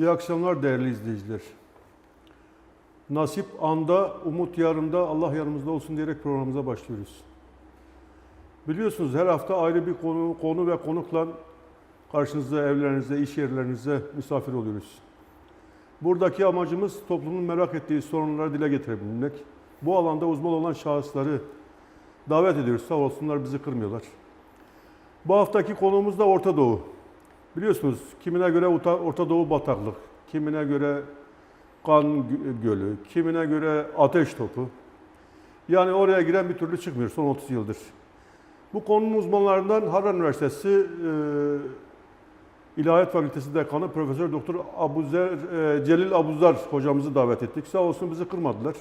İyi akşamlar değerli izleyiciler. Nasip anda, umut yarında, Allah yanımızda olsun diyerek programımıza başlıyoruz. Biliyorsunuz her hafta ayrı bir konu, konu ve konukla karşınızda, evlerinizde, iş yerlerinizde misafir oluyoruz. Buradaki amacımız toplumun merak ettiği sorunları dile getirebilmek. Bu alanda uzman olan şahısları davet ediyoruz. Sağ olsunlar bizi kırmıyorlar. Bu haftaki konuğumuz da Orta Doğu. Biliyorsunuz kimine göre Orta Doğu bataklık, kimine göre kan gö- gölü, kimine göre ateş topu. Yani oraya giren bir türlü çıkmıyor son 30 yıldır. Bu konunun uzmanlarından Harran Üniversitesi e, İlahiyat Fakültesi Dekanı Profesör Doktor Abuzer e, Celil Abuzar hocamızı davet ettik. Sağ olsun bizi kırmadılar.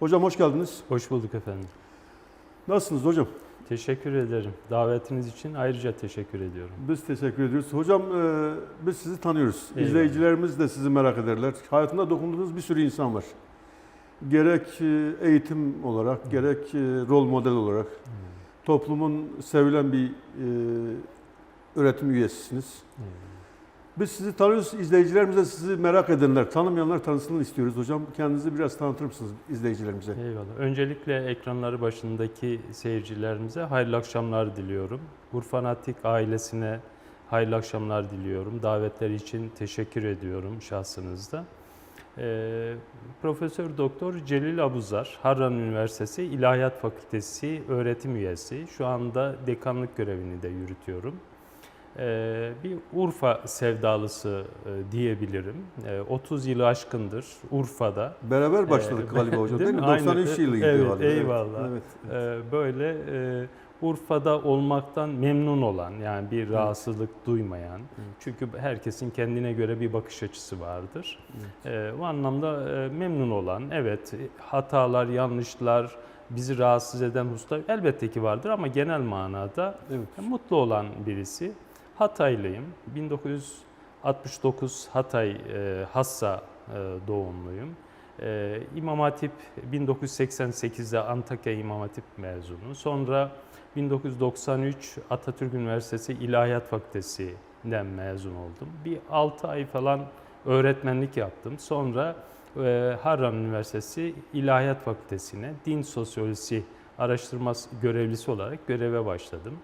Hocam hoş geldiniz. Hoş bulduk efendim. Nasılsınız hocam? Teşekkür ederim. Davetiniz için ayrıca teşekkür ediyorum. Biz teşekkür ediyoruz. Hocam e, biz sizi tanıyoruz. Eyvallah. İzleyicilerimiz de sizi merak ederler. Hayatında dokunduğunuz bir sürü insan var. Gerek e, eğitim olarak, gerek e, rol model olarak toplumun sevilen bir e, öğretim üyesisiniz. Biz sizi tanıyoruz. İzleyicilerimiz de sizi merak edenler, tanımayanlar tanısın istiyoruz hocam. Kendinizi biraz tanıtır mısınız izleyicilerimize? Eyvallah. Öncelikle ekranları başındaki seyircilerimize hayırlı akşamlar diliyorum. Urfanatik ailesine hayırlı akşamlar diliyorum. Davetler için teşekkür ediyorum şahsınızda. Ee, Profesör Doktor Celil Abuzar, Harran Üniversitesi İlahiyat Fakültesi öğretim üyesi. Şu anda dekanlık görevini de yürütüyorum. Ee, bir Urfa sevdalısı e, diyebilirim. Ee, 30 yılı aşkındır Urfa'da. Beraber başladık Ee, galiba hocam değil, mi? mi? Aynen. 93 yılıydı Evet, galiba. eyvallah. Evet. Ee, böyle e, Urfa'da olmaktan memnun olan yani bir rahatsızlık duymayan çünkü herkesin kendine göre bir bakış açısı vardır. Ee, o anlamda e, memnun olan evet hatalar, yanlışlar bizi rahatsız eden hususlar elbette ki vardır ama genel manada Evet. mutlu olan birisi. Hataylıyım. 1969 Hatay e, Hassa e, doğumluyum. E, İmam Hatip 1988'de Antakya İmam Hatip mezunu. Sonra 1993 Atatürk Üniversitesi İlahiyat Fakültesi'nden mezun oldum. Bir 6 ay falan öğretmenlik yaptım. Sonra e, Harran Üniversitesi İlahiyat Fakültesi'ne din sosyolojisi araştırma görevlisi olarak göreve başladım.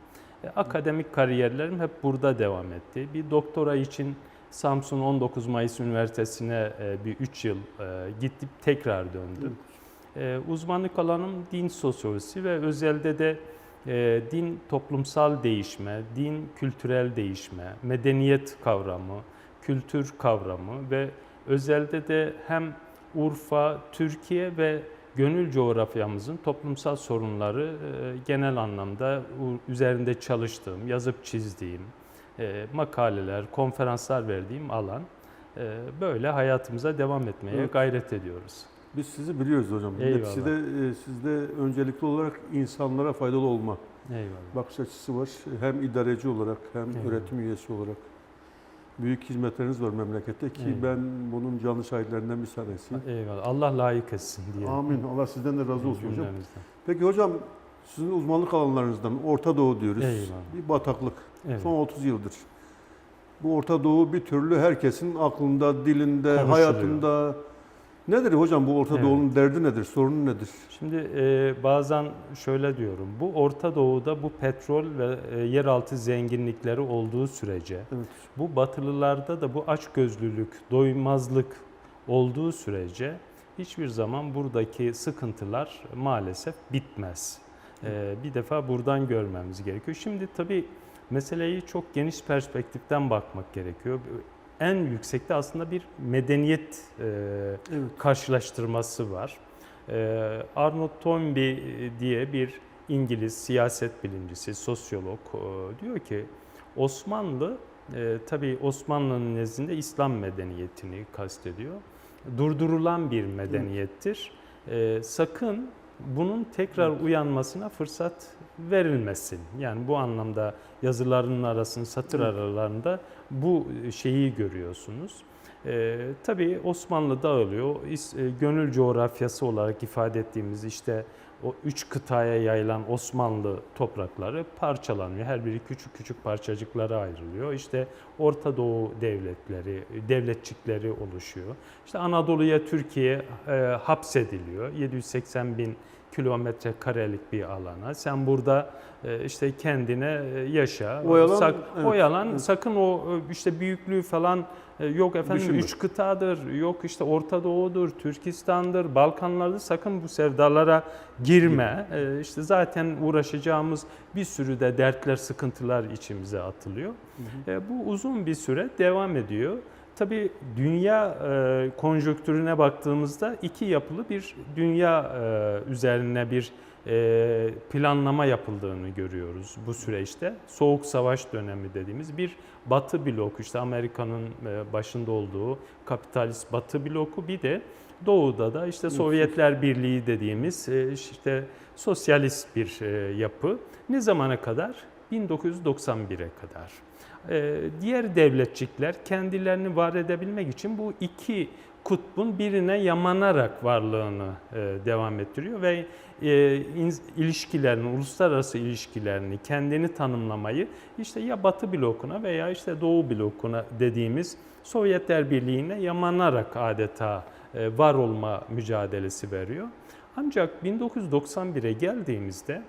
E, Akademik kariyerlerim hep burada devam etti. Bir doktora için Samsun 19 Mayıs Üniversitesi'ne e, bir 3 yıl e, gittim tekrar döndüm. Uzmanlık alanım din sosyolojisi ve özelde de din toplumsal değişme, din kültürel değişme, medeniyet kavramı, kültür kavramı ve özelde de hem Urfa, Türkiye ve gönül coğrafyamızın toplumsal sorunları e, genel anlamda üzerinde çalıştığım, yazıp çizdiğim, e, makaleler, konferanslar verdiğim alan. E, Böyle hayatımıza devam etmeye Evet. gayret ediyoruz. Biz sizi biliyoruz hocam. Eyvallah. Hepsi de sizde öncelikli olarak insanlara faydalı olma Eyvallah. bakış açısı var. Hem idareci olarak hem Eyvallah. öğretim üyesi olarak. Büyük hizmetleriniz var memlekette ki Eyvallah. ben bunun canlı şahitlerinden bir tanesiyim. Eyvallah. Allah layık etsin diye. Amin. Allah sizden de razı olsun hocam. Peki hocam sizin uzmanlık alanlarınızdan Orta Doğu diyoruz. Eyvallah. Bir bataklık. Evet. Son 30 yıldır. Bu Orta Doğu bir türlü herkesin aklında, dilinde, Konuşuluyor. hayatında. Nedir hocam bu Orta Evet. Doğu'nun derdi nedir, sorunu nedir? Şimdi e, bazen şöyle diyorum. Bu Orta Doğu'da bu petrol ve e, yeraltı zenginlikleri olduğu sürece Evet. bu batılılarda da bu açgözlülük, doymazlık olduğu sürece hiçbir zaman buradaki sıkıntılar maalesef bitmez. E, bir defa buradan görmemiz gerekiyor. Şimdi tabii meseleyi çok geniş perspektiften bakmak gerekiyor. En yüksekte aslında bir medeniyet e, Evet. karşılaştırması var. Ee, Arnold Toynbee diye bir İngiliz siyaset bilimcisi, sosyolog e, diyor ki Osmanlı, e, tabii Osmanlı'nın nezdinde İslam medeniyetini kastediyor. Durdurulan bir medeniyettir. E, sakın bunun tekrar uyanmasına fırsat verilmesin. Yani bu anlamda yazılarının arasında, satır aralarında bu şeyi görüyorsunuz. Ee, tabii Osmanlı dağılıyor. E, Gönül coğrafyası olarak ifade ettiğimiz işte o üç kıtaya yayılan Osmanlı toprakları parçalanıyor. Her biri küçük küçük parçacıklara ayrılıyor. İşte Orta Doğu devletleri, devletçikleri oluşuyor. İşte Anadolu'ya Türkiye e, hapsediliyor. 780 bin kilometre karelik bir alana. Sen burada e, işte kendine e, yaşa. Oyalan, evet, oyalan. evet. Sakın o e, işte büyüklüğü falan yok efendim Düşünme. üç kıtadır, yok işte Orta Doğu'dur, Türkistan'dır, Balkanlar'dır. Sakın bu sevdalara girme. E, işte zaten uğraşacağımız bir sürü de dertler, sıkıntılar içimize atılıyor. E, bu uzun bir süre devam ediyor. Tabii dünya e, konjonktürüne baktığımızda iki yapılı bir dünya e, üzerine bir e, planlama yapıldığını görüyoruz bu süreçte. Soğuk Savaş dönemi dediğimiz bir Batı bloku işte Amerika'nın e, başında olduğu kapitalist Batı bloku bir de Doğu'da da işte Sovyetler Birliği dediğimiz e, işte sosyalist bir e, yapı. Ne zamana kadar? 1991'e kadar. Ee, diğer devletçikler kendilerini var edebilmek için bu iki kutbun birine yamanarak varlığını e, devam ettiriyor ve e, ilişkilerini, uluslararası ilişkilerini, kendini tanımlamayı işte ya Batı blokuna veya işte Doğu blokuna dediğimiz Sovyetler Birliği'ne yamanarak adeta e, var olma mücadelesi veriyor. Ancak 1991'e geldiğimizde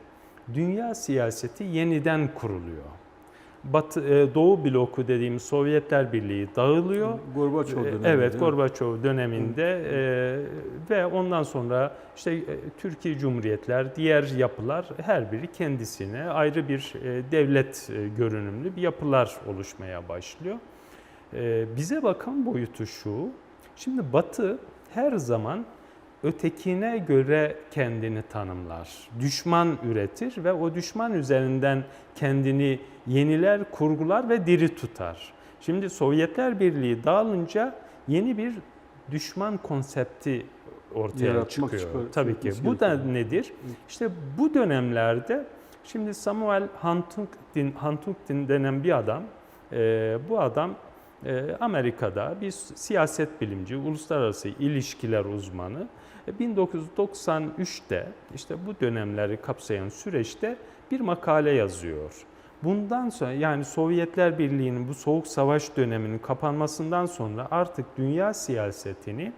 dünya siyaseti yeniden kuruluyor. Batı e, Doğu bloku dediğimiz Sovyetler Birliği dağılıyor. Gorbaçov E, döneminde. Evet, Gorbaçov döneminde e, ve ondan sonra işte e, Türkiye Cumhuriyetler, diğer yapılar her biri kendisine ayrı bir e, devlet e, görünümlü bir yapılar oluşmaya başlıyor. E, bize bakan boyutu şu, şimdi Batı her zaman ötekine göre kendini tanımlar. Düşman üretir ve o düşman üzerinden kendini yeniler, kurgular ve diri tutar. Şimdi Sovyetler Birliği dağılınca yeni bir düşman konsepti ortaya Yaratmak, çıkıyor. çıkar- Tabii ki. Bu da nedir? İşte bu dönemlerde şimdi Samuel Huntington, Huntington denen bir adam, e, bu adam e, Amerika'da bir siyaset bilimci, uluslararası ilişkiler uzmanı. E, 1993'te işte bu dönemleri kapsayan süreçte bir makale yazıyor. Bundan sonra yani Sovyetler Birliği'nin bu soğuk savaş döneminin kapanmasından sonra artık dünya siyasetini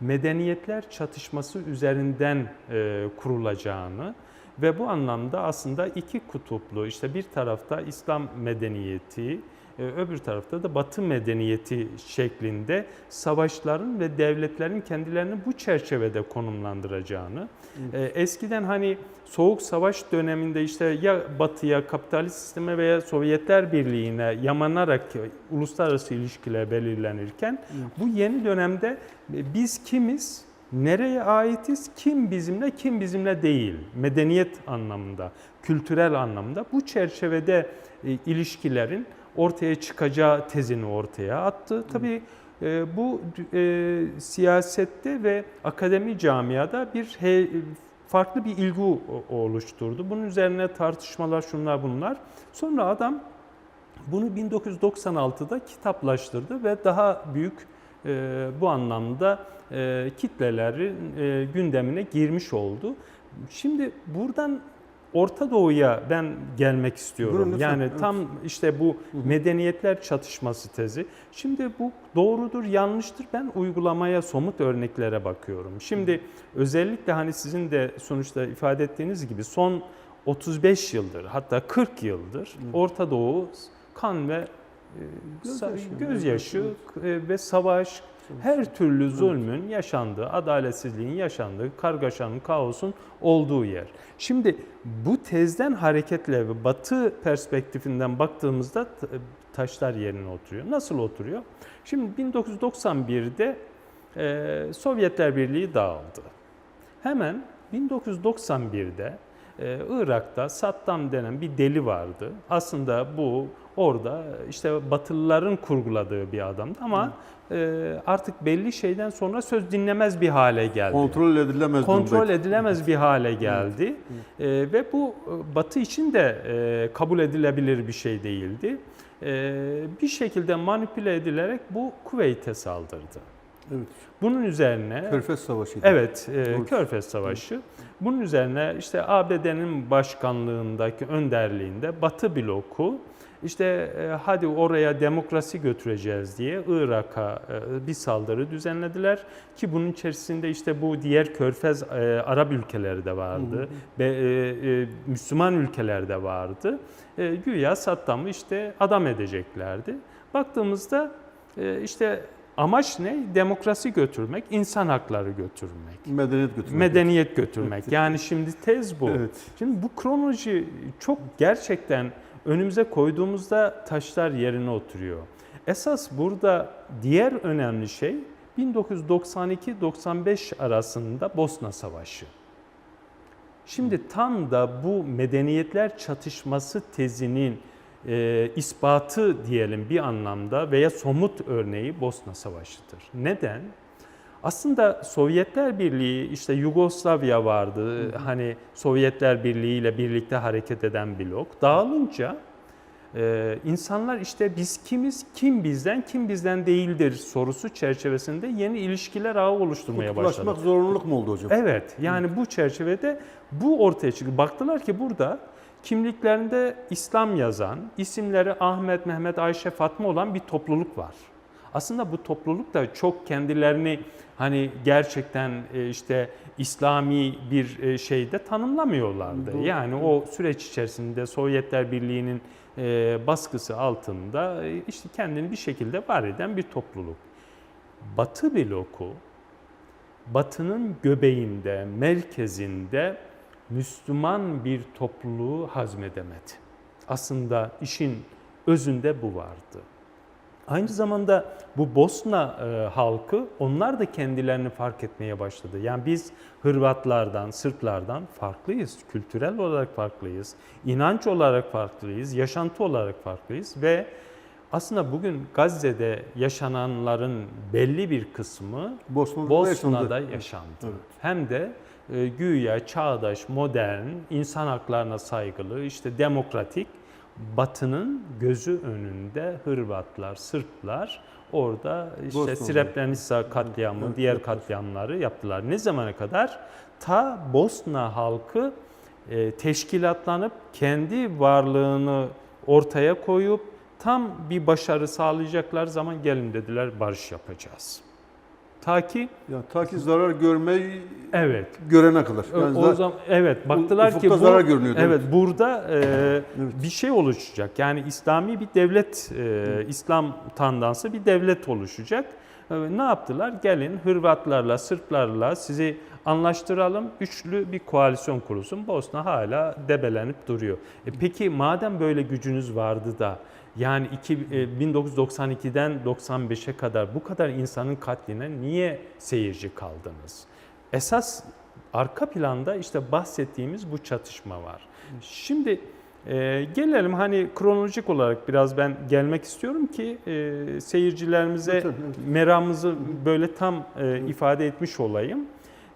medeniyetler çatışması üzerinden e, kurulacağını ve bu anlamda aslında iki kutuplu işte bir tarafta İslam medeniyeti öbür tarafta da Batı medeniyeti şeklinde savaşların ve devletlerin kendilerini bu çerçevede konumlandıracağını e, eskiden hani soğuk savaş döneminde işte ya Batı'ya kapitalist sisteme veya Sovyetler Birliği'ne yamanarak uluslararası ilişkiler belirlenirken bu yeni dönemde e, biz kimiz, nereye aitiz, kim bizimle, kim bizimle değil. Medeniyet anlamında, kültürel anlamda bu çerçevede e, ilişkilerin ortaya çıkacağı tezini ortaya attı. Tabii e, bu e, siyasette ve akademi camiada bir he, farklı bir ilgi oluşturdu. Bunun üzerine tartışmalar şunlar bunlar. Sonra adam bunu 1996'da kitaplaştırdı ve daha büyük e, bu anlamda e, kitlelerin e, gündemine girmiş oldu. Şimdi buradan Orta Doğu'ya ben gelmek istiyorum. Buyurun lütfen, yani tam işte bu medeniyetler çatışması tezi. Şimdi bu doğrudur, yanlıştır. Ben uygulamaya, somut örneklere bakıyorum. Şimdi özellikle hani sizin de sonuçta ifade ettiğiniz gibi son 35 yıldır hatta 40 yıldır Orta Doğu kan ve e, Gözyaşı. gözyaşı ve savaş her türlü zulmün yaşandığı, adaletsizliğin yaşandığı, kargaşanın, kaosun olduğu yer. Şimdi bu tezden hareketle ve batı perspektifinden baktığımızda taşlar yerine oturuyor. Nasıl oturuyor? Şimdi 1991'de e, Sovyetler Birliği dağıldı. Hemen 1991'de e, Irak'ta Saddam denen bir deli vardı. Aslında bu orada işte Batılıların kurguladığı bir adamdı ama e, artık belli şeyden sonra söz dinlemez bir hale geldi. Kontrol edilemez Kontrol durumda. edilemez bir hale geldi E, ve bu e, Batı için de e, kabul edilebilir bir şey değildi. E, bir şekilde manipüle edilerek bu Kuveyt'e saldırdı. Evet. Bunun üzerine Körfez Savaşı. Evet, e, Doğru. Körfez Savaşı. Bunun üzerine işte ABD'nin başkanlığındaki önderliğinde Batı bloku işte e, hadi oraya demokrasi götüreceğiz diye Irak'a e, bir saldırı düzenlediler ki bunun içerisinde işte bu diğer Körfez e, Arap ülkeleri de vardı ve Müslüman ülkeler de vardı. Güya Saddam'ı işte adam edeceklerdi. Baktığımızda işte amaç ne? Demokrasi götürmek, insan hakları götürmek. Medeniyet götürmek. Medeniyet götürmek. Yani şimdi tez bu. Evet. Şimdi bu kronoloji çok gerçekten önümüze koyduğumuzda taşlar yerine oturuyor. Esas burada diğer önemli şey 1992-95 arasında Bosna Savaşı. Şimdi tam da bu medeniyetler çatışması tezinin e, ispatı diyelim bir anlamda veya somut örneği Bosna Savaşı'dır. Neden? Aslında Sovyetler Birliği işte Yugoslavya vardı. Hani Sovyetler Birliği ile birlikte hareket eden blok. Dağılınca e, insanlar işte biz kimiz, kim bizden, kim bizden değildir sorusu çerçevesinde yeni ilişkiler ağı oluşturmaya başladı. Kutuplaşmak zorunluluk mu oldu hocam? Evet yani bu çerçevede bu ortaya çıktı. Baktılar ki burada kimliklerinde İslam yazan, isimleri Ahmet, Mehmet, Ayşe, Fatma olan bir topluluk var. Aslında bu topluluk da çok kendilerini hani gerçekten e, işte İslami bir e, şeyde tanımlamıyorlardı. Doğru. Yani o süreç içerisinde Sovyetler Birliği'nin e, baskısı altında işte kendini bir şekilde var eden bir topluluk. Batı bloku Batı'nın göbeğinde, merkezinde Müslüman bir topluluğu hazmedemedi. Aslında işin özünde bu vardı. Aynı zamanda bu Bosna e, halkı onlar da kendilerini fark etmeye başladı. Yani biz Hırvatlardan, Sırplardan farklıyız. Kültürel olarak farklıyız. inanç olarak farklıyız. Yaşantı olarak farklıyız ve aslında bugün Gazze'de yaşananların belli bir kısmı Bosna'da, Bosna'da yaşandı. yaşandı. Evet. Hem de e, güya çağdaş, modern, insan haklarına saygılı, işte demokratik Batı'nın gözü önünde Hırvatlar, Sırplar orada işte. Srebrenica katliamı, Evet, diğer yaptılar. katliamları yaptılar. Ne zamana kadar? Ta Bosna halkı e, teşkilatlanıp kendi varlığını ortaya koyup tam bir başarı sağlayacaklar zaman gelin dediler barış yapacağız. Ta ki Ya, ta ki zarar görmeyi evet görene kadar. Yani o za- zaman evet baktılar ki bu zarar görünüyor, mi? evet burada e, bir şey oluşacak. Yani İslami bir devlet e, İslam tandansı bir devlet oluşacak. E, ne yaptılar? Gelin Hırvatlarla, Sırplarla sizi anlaştıralım. Üçlü bir koalisyon kurulsun. Bosna hala debelenip duruyor. E, peki madem böyle gücünüz vardı da yani iki, e, 1992'den 95'e kadar bu kadar insanın katline niye seyirci kaldınız? Esas arka planda işte bahsettiğimiz bu çatışma var. Şimdi e, gelelim hani kronolojik olarak biraz ben gelmek istiyorum ki e, seyircilerimize evet. meramımızı böyle tam e, ifade etmiş olayım.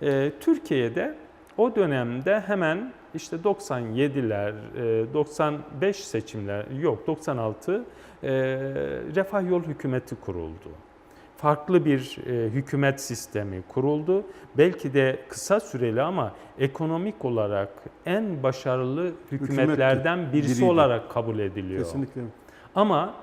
E, Türkiye'de o dönemde hemen işte 97'ler, e, 95 seçimler, yok 96 e, Refah Yol Hükümeti kuruldu farklı bir e, hükümet sistemi kuruldu. Belki de kısa süreli ama ekonomik olarak en başarılı hükümetlerden birisi biriydi. olarak kabul ediliyor. Kesinlikle. Ama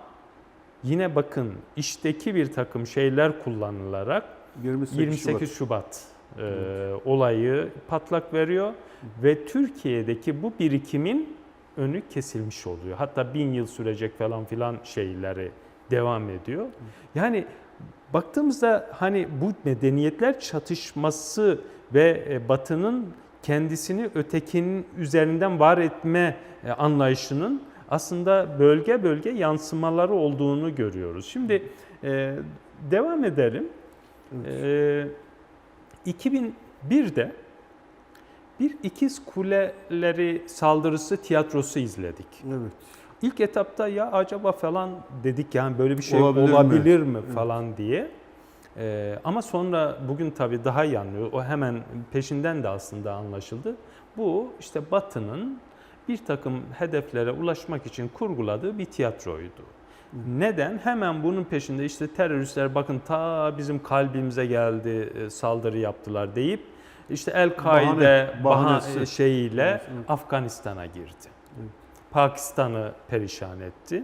yine bakın işteki bir takım şeyler kullanılarak 28, 28 Şubat. Şubat, e, olayı patlak veriyor ve Türkiye'deki bu birikimin önü kesilmiş oluyor. Hatta bin yıl sürecek falan filan şeyleri devam ediyor. Yani baktığımızda hani bu medeniyetler çatışması ve e, Batı'nın kendisini ötekinin üzerinden var etme e, anlayışının aslında bölge bölge yansımaları olduğunu görüyoruz. Şimdi e, devam edelim. E, 2001'de bir ikiz kuleleri saldırısı tiyatrosu izledik. Evet. İlk etapta ya acaba falan dedik yani böyle bir şey Olabilir olabilir, mi? mi, falan diye. Ee, ama sonra bugün tabii daha iyi anlıyor. O hemen peşinden de aslında anlaşıldı. Bu işte Batı'nın bir takım hedeflere ulaşmak için kurguladığı bir tiyatroydu. Neden? Hemen bunun peşinde işte teröristler bakın ta bizim kalbimize geldi e, saldırı yaptılar deyip işte El-Kaide Bahane, baha- bahanesi. şeyiyle Evet, evet. Afganistan'a girdi. Evet. Pakistan'ı perişan etti.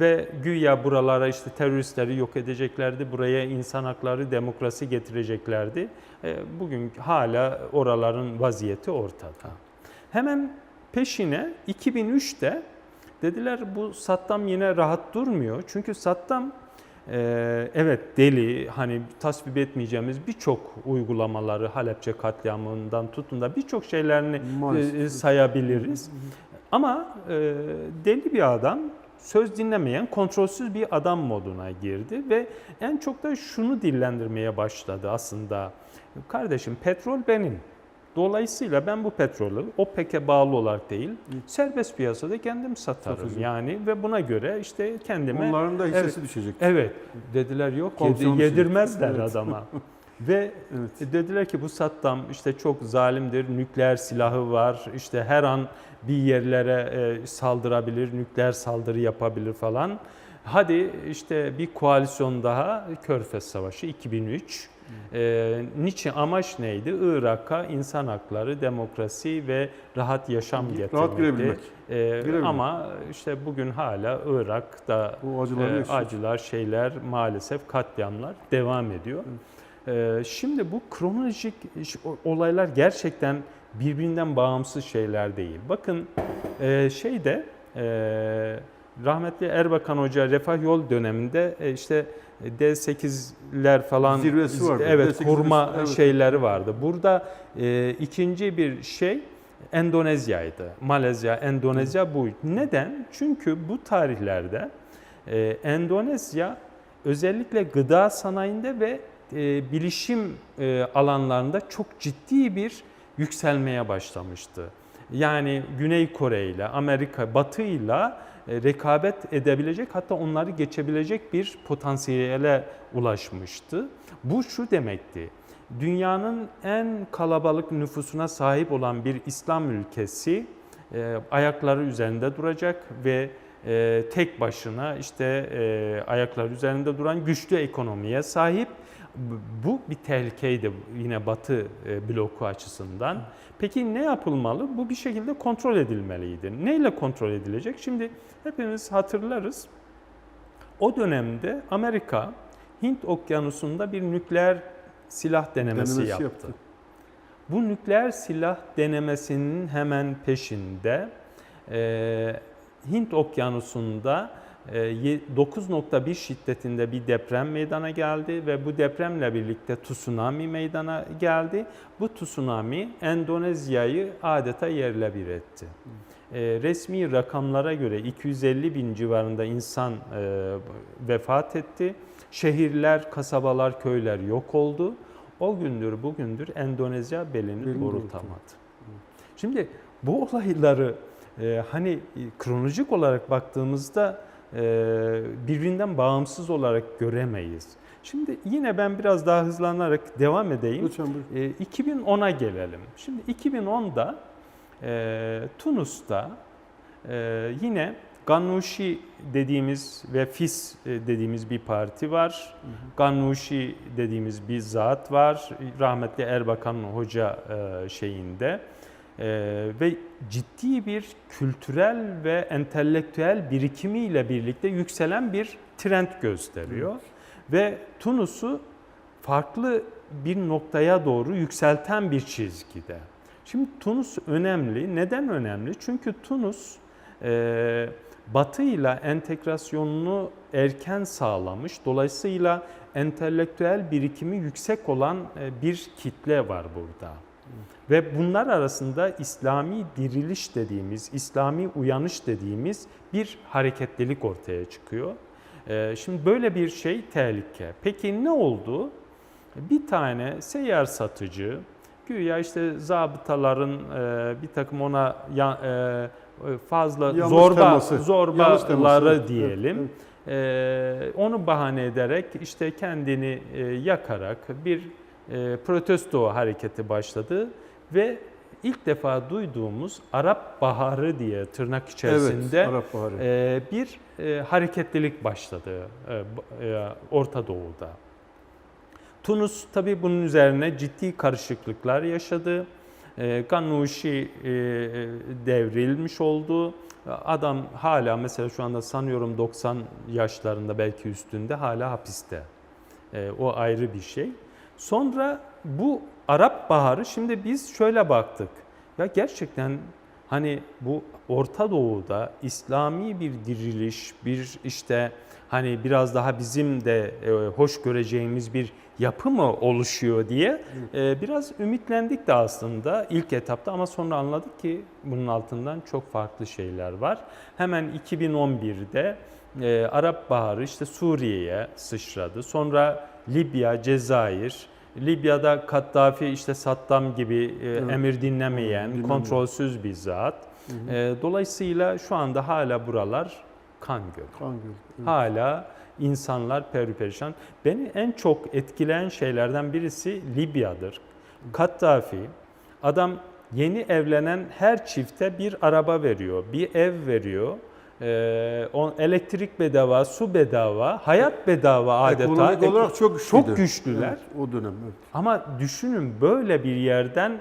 Ve güya buralara işte teröristleri yok edeceklerdi, buraya insan hakları, demokrasi getireceklerdi. E, Bugün hala oraların vaziyeti ortada. Hemen peşine 2003'te dediler bu Saddam yine rahat durmuyor. Çünkü Saddam e, evet deli hani tasvip etmeyeceğimiz birçok uygulamaları Halepçe katliamından tutun da birçok şeylerini Maalesef. e, sayabiliriz. Ama e, deli bir adam, söz dinlemeyen, kontrolsüz bir adam moduna girdi ve en çok da şunu dillendirmeye başladı aslında. Kardeşim petrol benim. Dolayısıyla ben bu petrolü OPEC'e bağlı olarak değil, serbest piyasada kendim satarım. Satıcı. Yani ve buna göre işte kendime Onların da hissesi Evet. düşecek. Evet. Dediler yok Komisyon yedi- yedirmezler. Evet. adama. Ve Evet. dediler ki bu Saddam işte çok zalimdir, nükleer silahı var, işte her an bir yerlere e, saldırabilir, nükleer saldırı yapabilir falan. Hadi işte bir koalisyon daha Körfez Savaşı 2003. E, niçin amaç neydi? Irak'a insan hakları, demokrasi ve rahat yaşam getirmekti. Rahat girebilmek. E, Girebilmek. ama işte bugün hala Irak'ta O acıları e, acılar, şeyler maalesef katliamlar devam ediyor. E, şimdi bu kronolojik olaylar gerçekten birbirinden bağımsız şeyler değil. Bakın e, şeyde e, rahmetli Erbakan Hoca Refah Yol döneminde e, işte D8'ler falan Zirvesi vardı. Evet, D8 kurma zirvesi, evet. şeyleri vardı. Burada e, ikinci bir şey Endonezya'ydı. Malezya, Endonezya buydu. Neden? Çünkü bu tarihlerde e, Endonezya özellikle gıda sanayinde ve e, bilişim e, alanlarında çok ciddi bir yükselmeye başlamıştı. Yani Güney Kore ile Amerika, Batı ile e, rekabet edebilecek hatta onları geçebilecek bir potansiyele ulaşmıştı. Bu şu demekti. Dünyanın en kalabalık nüfusuna sahip olan bir İslam ülkesi e, ayakları üzerinde duracak ve e, tek başına işte e, ayakları üzerinde duran güçlü ekonomiye sahip. Bu bir tehlikeydi yine Batı e, bloku açısından. Peki ne yapılmalı? Bu bir şekilde kontrol edilmeliydi. Neyle kontrol edilecek? Şimdi hepimiz hatırlarız. O dönemde Amerika Hint Okyanusu'nda bir nükleer silah denemesi, Denemesi yaptı. yaptı. Bu nükleer silah denemesinin hemen peşinde e, Hint Okyanusu'nda 9.1 şiddetinde bir deprem meydana geldi ve bu depremle birlikte tsunami meydana geldi. Bu tsunami Endonezya'yı adeta yerle bir etti. E, resmi rakamlara göre 250 bin civarında insan e, vefat etti. Şehirler, kasabalar, köyler yok oldu. O gündür bugündür Endonezya belini doğrultamadı. Şimdi bu olayları e, hani e, kronolojik olarak baktığımızda birbirinden bağımsız olarak göremeyiz. Şimdi yine ben biraz daha hızlanarak devam edeyim. Lütfen buyurun. E, 2010'a gelelim. Şimdi 2010'da e, Tunus'ta e, yine Gannouchi dediğimiz ve FIS e, dediğimiz bir parti var. Gannouchi dediğimiz bir zat var. Rahmetli Erbakan Hoca şeyinde. E, ve ciddi bir kültürel ve entelektüel birikimiyle birlikte yükselen bir trend gösteriyor. Ve Tunus'u farklı bir noktaya doğru yükselten bir çizgide. Şimdi Tunus önemli. Neden önemli? Çünkü Tunus e, Batı ile entegrasyonunu erken sağlamış. Dolayısıyla entelektüel birikimi yüksek olan e, bir kitle var burada. Ve bunlar arasında İslami diriliş dediğimiz, İslami uyanış dediğimiz bir hareketlilik ortaya çıkıyor. Ee, Şimdi böyle bir şey tehlike. Peki ne oldu? Bir tane seyyar satıcı, güya işte zabıtaların e, bir takım ona e, fazla Yanlış zorba teması. Zorbaları teması, evet, diyelim. E, onu bahane ederek işte kendini e, yakarak bir e, protesto hareketi başladı ve ilk defa duyduğumuz Arap Baharı diye tırnak içerisinde evet, Arap Baharı. e, bir e, hareketlilik başladı e, e, Orta Doğu'da. Tunus tabii bunun üzerine ciddi karışıklıklar yaşadı. E, e, devrilmiş oldu. Adam hala mesela şu anda sanıyorum 90 yaşlarında belki üstünde hala hapiste. E, o ayrı bir şey. Sonra bu Arap Baharı şimdi biz şöyle baktık. Ya gerçekten hani bu Orta Doğu'da İslami bir diriliş, bir işte hani biraz daha bizim de e, hoş göreceğimiz bir yapı mı oluşuyor diye e, biraz ümitlendik de aslında ilk etapta ama sonra anladık ki bunun altından çok farklı şeyler var. Hemen 2011'de e, Arap Baharı işte Suriye'ye sıçradı. Sonra Libya, Cezayir, Libya'da Kaddafi işte Saddam gibi e, Evet. emir dinlemeyen, Dinlemiyor. kontrolsüz bir zat. E, dolayısıyla şu anda hala buralar kan göl. Kan Gölü. Evet. Hala insanlar perişan. Beni en çok etkileyen şeylerden birisi Libya'dır. Kaddafi, adam yeni evlenen her çifte bir araba veriyor, bir ev veriyor. Ee, on, elektrik bedava, su bedava, hayat bedava adeta. Ekonomik olarak çok güçlüydü. Çok güçlüler. Evet, o dönem. Evet. Ama düşünün böyle bir yerden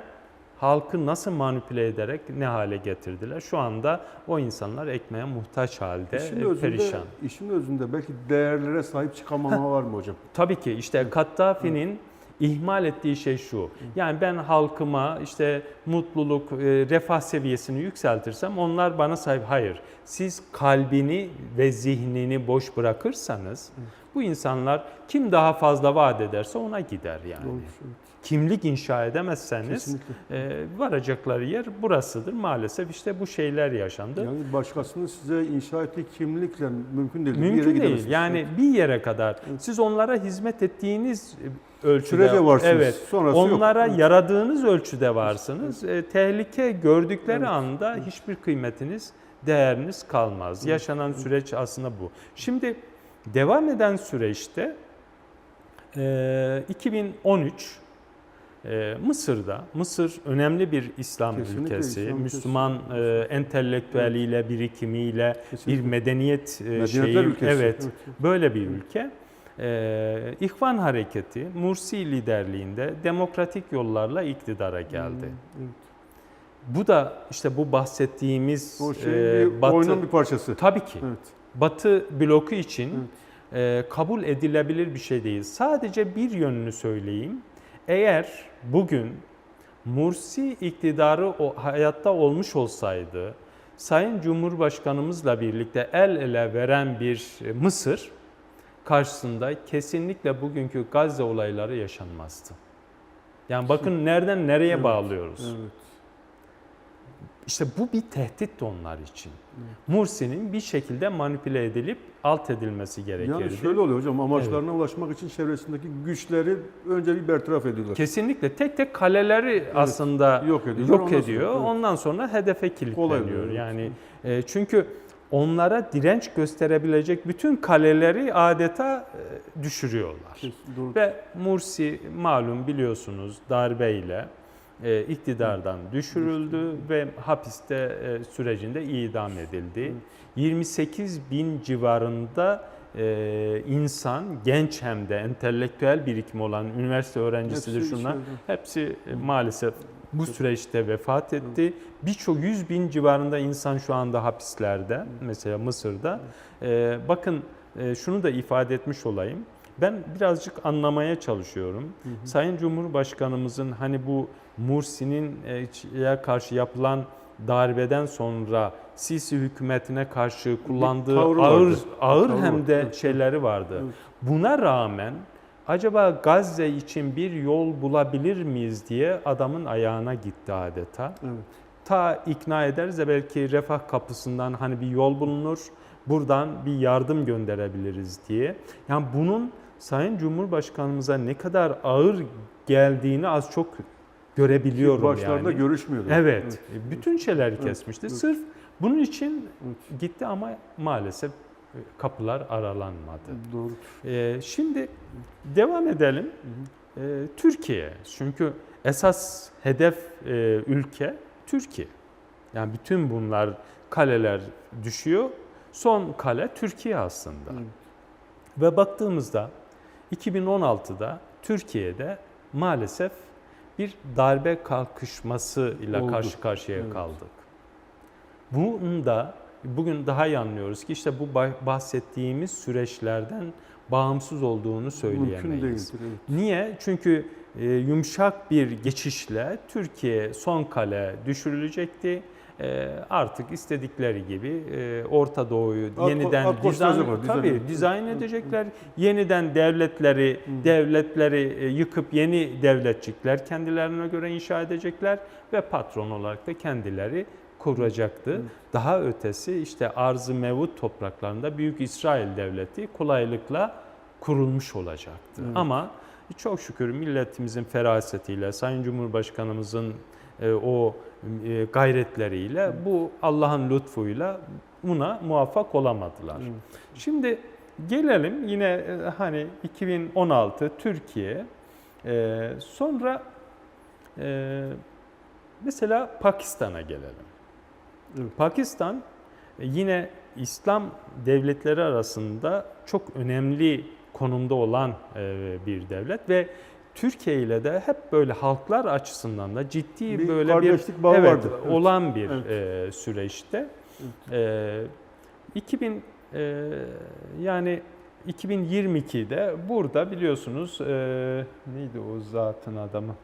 halkı nasıl manipüle ederek ne hale getirdiler. Şu anda o insanlar ekmeğe muhtaç halde, İşin e, özünde, perişan. işin özünde belki değerlere sahip çıkamama var mı hocam? Tabii ki işte Kaddafi'nin ihmal ettiği şey şu. Yani ben halkıma işte mutluluk, e, refah seviyesini yükseltirsem onlar bana sahip. Hayır. Siz kalbini ve zihnini boş bırakırsanız bu insanlar kim daha fazla vaat ederse ona gider yani. Doğru. Kimlik inşa edemezseniz Kesinlikle. e, varacakları yer burasıdır. Maalesef işte bu şeyler yaşandı. Yani başkasının size inşa ettiği kimlikle mümkün değil. Bir yere Mümkün değil. Yani bir yere kadar siz onlara hizmet ettiğiniz ölçüde Sürece varsınız. Evet. Sonrası yok. onlara Evet. yaradığınız ölçüde varsınız. E, tehlike gördükleri anda hiçbir kıymetiniz, değeriniz kalmaz. Yaşanan süreç aslında bu. Şimdi devam eden süreçte e, 2013 e, Mısır'da, Mısır önemli bir İslam Kesinlikle ülkesi, İslam ülkesi. Müslüman e, entelektüeliyle, birikimiyle, bir Kesinlikle. medeniyet e, şeyi, ülkesi. evet, Evet. böyle bir ülke. Ee, İhvan Hareketi Mursi liderliğinde demokratik yollarla iktidara geldi. Evet. Bu da işte bu bahsettiğimiz O şey e, bir Batı oyunun bir parçası. tabii ki Evet. Batı bloku için e, kabul edilebilir bir şey değil. Sadece bir yönünü söyleyeyim. Eğer bugün Mursi iktidarı o, hayatta olmuş olsaydı, Sayın Cumhurbaşkanımızla birlikte el ele veren bir e, Mısır karşısında kesinlikle bugünkü Gazze olayları yaşanmazdı. Yani bakın nereden nereye bağlıyoruz. Evet. İşte bu bir tehditti onlar için. Mursi'nin bir şekilde manipüle edilip alt edilmesi gerekirdi. Yani şöyle oluyor hocam amaçlarına ulaşmak için çevresindeki güçleri önce bir bertaraf ediyorlar. Kesinlikle tek tek kaleleri aslında Yok ediyorlar, yok ondan sonra, ediyor. evet. Ondan sonra hedefe kilitleniyor. oluyor, evet. Yani e, çünkü onlara direnç gösterebilecek bütün kaleleri adeta e, düşürüyorlar. Kes- Doğru. Ve Mursi malum biliyorsunuz darbeyle e, iktidardan düşürüldü ve hapiste e, sürecinde idam edildi. 28 bin civarında e, insan, genç hem de entelektüel birikim olan üniversite öğrencisidir Hepsi şunlar. Hepsi e, maalesef bu süreçte vefat etti. Birçok 100 bin civarında insan şu anda hapislerde, mesela Mısır'da. E, bakın e, şunu da ifade etmiş olayım. Ben birazcık anlamaya çalışıyorum. Sayın Cumhurbaşkanımızın hani bu Mursi'nin e, şeye karşı yapılan darbeden sonra Sisi hükümetine karşı kullandığı ağır vardı. ağır Tavrı hem vardı. de Evet. şeyleri vardı. Evet. Buna rağmen acaba Gazze için bir yol bulabilir miyiz diye adamın ayağına gitti adeta. Evet. Ta ikna ederiz de belki refah kapısından hani bir yol bulunur. Buradan bir yardım gönderebiliriz diye. Yani bunun Sayın Cumhurbaşkanımıza ne kadar ağır geldiğini az çok görebiliyorum Başlarda yani. görüşmüyordu. Evet, bütün şeyleri Evet, kesmişti. evet. Sırf bunun için Evet. gitti ama maalesef kapılar aralanmadı. Doğru. Ee, şimdi devam edelim. Ee, Türkiye. Çünkü esas hedef e, ülke Türkiye. Yani bütün bunlar kaleler düşüyor. Son kale Türkiye aslında. Ve baktığımızda 2016'da Türkiye'de maalesef bir darbe kalkışması ile Oldu. karşı karşıya Evet. kaldık. Bunu da bugün daha iyi anlıyoruz ki işte bu bah- bahsettiğimiz süreçlerden bağımsız olduğunu söyleyemeyiz. Mümkün değildir. Evet. Niye? Çünkü e, yumuşak bir geçişle Türkiye son kale düşürülecekti. E, artık istedikleri gibi e, Orta Doğu'yu yeniden dizayn, tabii dizayn edecekler. Yeniden devletleri devletleri e, yıkıp yeni devletçikler kendilerine göre inşa edecekler ve patron olarak da kendileri kuracaktı. Daha ötesi işte arz-ı mevut topraklarında Büyük İsrail Devleti kolaylıkla kurulmuş olacaktı. Evet. Ama çok şükür milletimizin ferasetiyle, Sayın Cumhurbaşkanımızın e, o e, gayretleriyle bu Allah'ın lütfuyla buna muvaffak olamadılar. Evet. Şimdi gelelim yine e, hani 2016 Türkiye e, sonra e, mesela Pakistan'a gelelim. Evet. Pakistan e, yine İslam devletleri arasında çok önemli konumda olan bir devlet ve Türkiye ile de hep böyle halklar açısından da ciddi Bir böyle bir kardeşlik bağı evet, vardır. Evet. olan bir Evet. e, süreçte. E, 2000 e, yani 2022'de burada biliyorsunuz e, neydi o zatın adamı?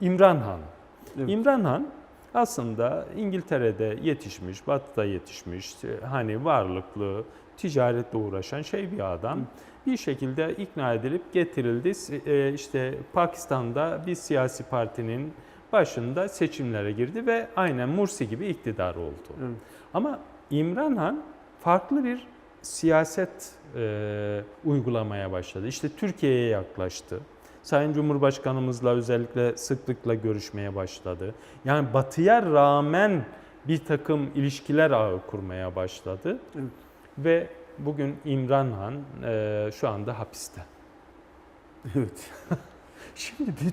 İmran Han. Evet. İmran Han aslında İngiltere'de yetişmiş, Batı'da yetişmiş, hani varlıklı, ticaretle uğraşan şey bir adam. Bir şekilde ikna edilip getirildi. E, işte Pakistan'da bir siyasi partinin başında seçimlere girdi ve aynen Mursi gibi iktidar oldu. Evet. Ama İmran Han farklı bir siyaset e, uygulamaya başladı. İşte Türkiye'ye yaklaştı. Sayın Cumhurbaşkanımızla özellikle sıklıkla görüşmeye başladı. Yani batıya rağmen bir takım ilişkiler ağı kurmaya başladı. Evet. Ve bugün İmran Han e, şu anda hapiste. Evet. Şimdi